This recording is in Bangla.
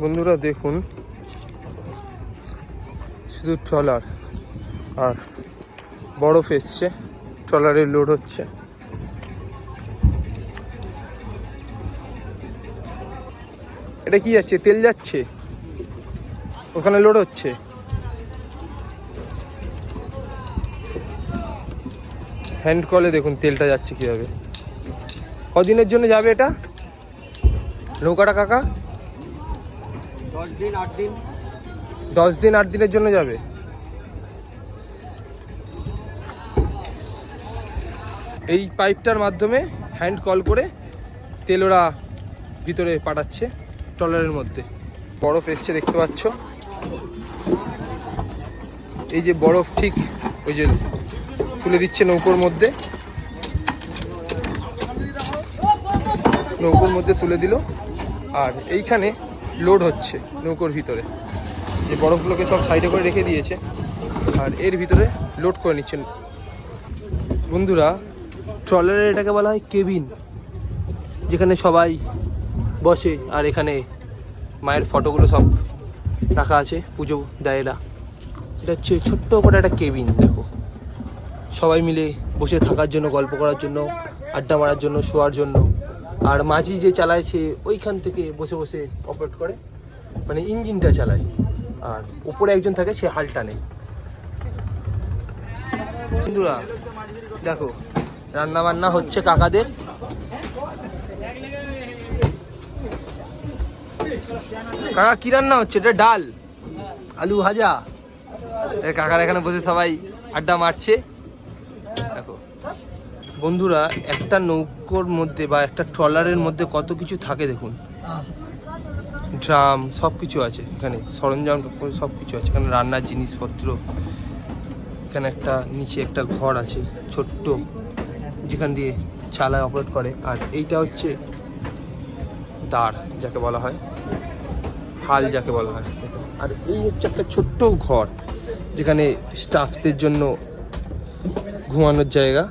বন্ধুরা দেখুন, শুধু ট্রলার, আর বরফ এসছে ট্রলারে লোড হচ্ছে। এটা কি যাচ্ছে? তেল যাচ্ছে? ওখানে লোড হচ্ছে? হ্যান্ড কলে দেখুন তেলটা যাচ্ছে কীভাবে। কদিনের জন্য যাবে এটা? নৌকাটা, কাকা? দশ দিন, আট দিন। দশ দিন, আট দিনের জন্য যাবে? এই পাইপটার মাধ্যমে হ্যান্ড কল করে তেল ওরা ভিতরে পাঠাচ্ছে ট্রলারের মধ্যে। বরফ এসছে, দেখতে পাচ্ছ। এই যে বরফ ঠিক ওই যে তুলে দিচ্ছে নৌকোর মধ্যে। নৌকোর মধ্যে তুলে দিল। আর এইখানে লোড হচ্ছে নৌকোর ভিতরে। যে বরফগুলোকে সব সাইডে করে রেখে দিয়েছে। আর এর ভিতরে লোড করে নিচ্ছেন বন্ধুরা, ট্রলারের এটাকে বলা হয় কেবিন, যেখানে সবাই বসে আর এখানে মায়ের ফটোগুলো সব রাখা আছে, পুজো দেয় এরা। এটা হচ্ছে ছোট্ট করে একটা কেবিন, দেখো। সবাই মিলে বসে থাকার জন্য, গল্প করার জন্য, আড্ডা মারার জন্য, শোয়ার জন্য। আর মাঝি যে চালায় সে ওইখান থেকে বসে বসে অপারেট করে। মানে ইঞ্জিনটা চালায়। আর উপরে একজন থাকে, সে হাল টানে। বন্ধুরা, দেখো রান্না বান্না হচ্ছে কাকাদের। কাকা, কি রান্না হচ্ছে? এটা ডাল, আলু ভাজা। কাকার এখানে বসে সবাই আড্ডা মারছে। বন্ধুরা, একটা নৌকোর মধ্যে বা একটা ট্রলারের মধ্যে কত কিছু থাকে দেখুন। ড্রাম সব কিছু আছে এখানে, সরঞ্জাম সব কিছু আছে। এখানে রান্নার জিনিসপত্র, এখানে একটা নিচে একটা ঘর আছে, ছোট্ট, যেখান দিয়ে চালায় অপারেট করে। আর এইটা হচ্ছে দাঁড় যাকে বলা হয়। হাল যাকে বলা হয়। আর এই হচ্ছে একটা ছোট্ট ঘর, যেখানে স্টাফদের জন্য ঘুমানোর জায়গা।